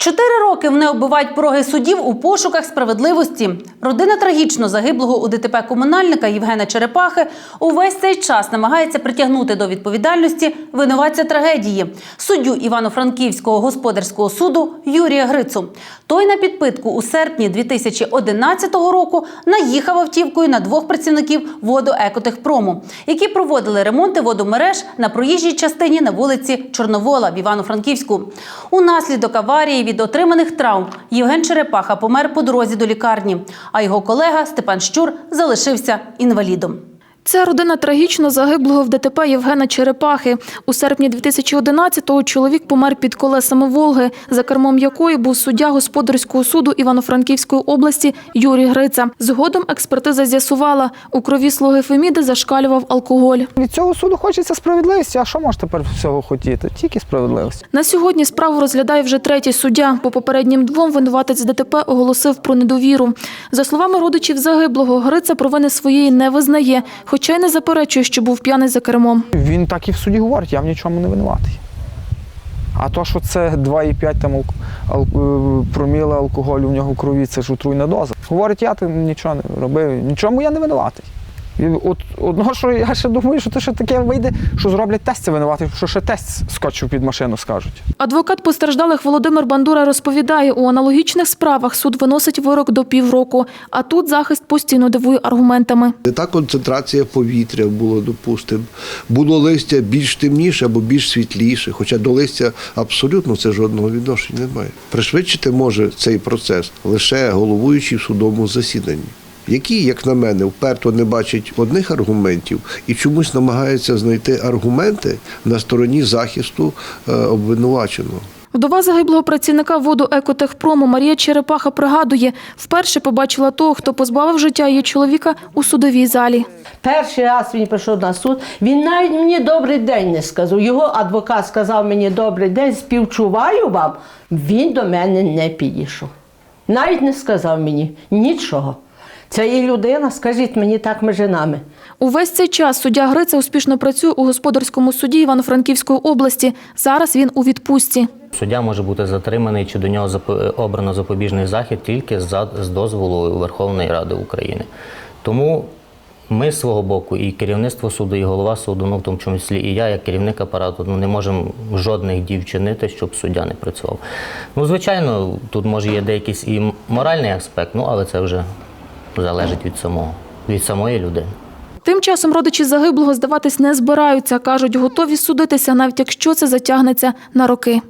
Чотири роки вони оббивають пороги судів у пошуках справедливості. Родина трагічно загиблого у ДТП комунальника Євгена Черепахи увесь цей час намагається притягнути до відповідальності винуватця трагедії суддю Івано-Франківського господарського суду Юрія Грицу. Той на підпитку у серпні 2011 року наїхав автівкою на двох працівників водоекотехпрому, які проводили ремонти водомереж на проїжджій частині на вулиці Чорновола в Івано-Франківську. Унаслідок аварії від отриманих травм Євген Черепаха помер по дорозі до лікарні, а його колега Степан Щур залишився інвалідом. Це родина трагічно загиблого в ДТП Євгена Черепахи. У серпні 2011-го чоловік помер під колесами Волги, за кермом якої був суддя господарського суду Івано-Франківської області Юрій Гриця. Згодом експертиза з'ясувала, у крові слуги Феміди зашкалював алкоголь. Від цього суду хочеться справедливості. А що може тепер всього хотіти? Тільки справедливості. На сьогодні справу розглядає вже третій суддя. По попереднім двом винуватець ДТП оголосив про недовіру. За словами родичів загиблого, Гриця провини своєї не визнає, хоча й не заперечує, що був п'яний за кермом. Він так і в суді говорить, я в нічому не винуватий. А то, що це 2,5 там е, проміла алкоголю в нього в крові, це ж отруйна доза. Говорить, я нічого не робив, нічому я не винуватий. І от одного, що я ще думаю, що це ще таке вийде, що зроблять тест це винуватий, що ще тест скотчив під машину, скажуть. Адвокат постраждалих Володимир Бандура розповідає, у аналогічних справах суд виносить вирок до півроку, а тут захист постійно дивує аргументами. Не та концентрація повітря було, допустимо. Було листя більш темніше або більш світліше, хоча до листя абсолютно це жодного відношення немає. Пришвидшити може цей процес лише головуючий в судовому засіданні. Який, як на мене, вперто не бачить одних аргументів і чомусь намагається знайти аргументи на стороні захисту е, обвинуваченого. Вдова загиблого працівника водоекотехпрому Марія Черепаха пригадує, вперше побачила того, хто позбавив життя її чоловіка у судовій залі. Перший раз він прийшов на суд, він навіть мені добрий день не сказав. Його адвокат сказав мені добрий день, співчуваю вам. Він до мене не підійшов. Навіть не сказав мені нічого. Це є людина, скажіть мені так між нами. Увесь цей час суддя Гриця успішно працює у господарському суді Івано-Франківської області. Зараз він у відпустці. Суддя може бути затриманий чи до нього обрано запобіжний захід тільки за- з дозволу Верховної Ради України. Тому ми з свого боку, і керівництво суду, і голова суду, ну в тому числі і я, як керівник апарату, ну не можемо жодних дій вчинити, щоб суддя не працював. Ну, звичайно, тут може є деякийсь і моральний аспект, ну але це вже залежить від самого, від самої людини. Тим часом родичі загиблого здаватись не збираються. Кажуть, готові судитися, навіть якщо це затягнеться на роки.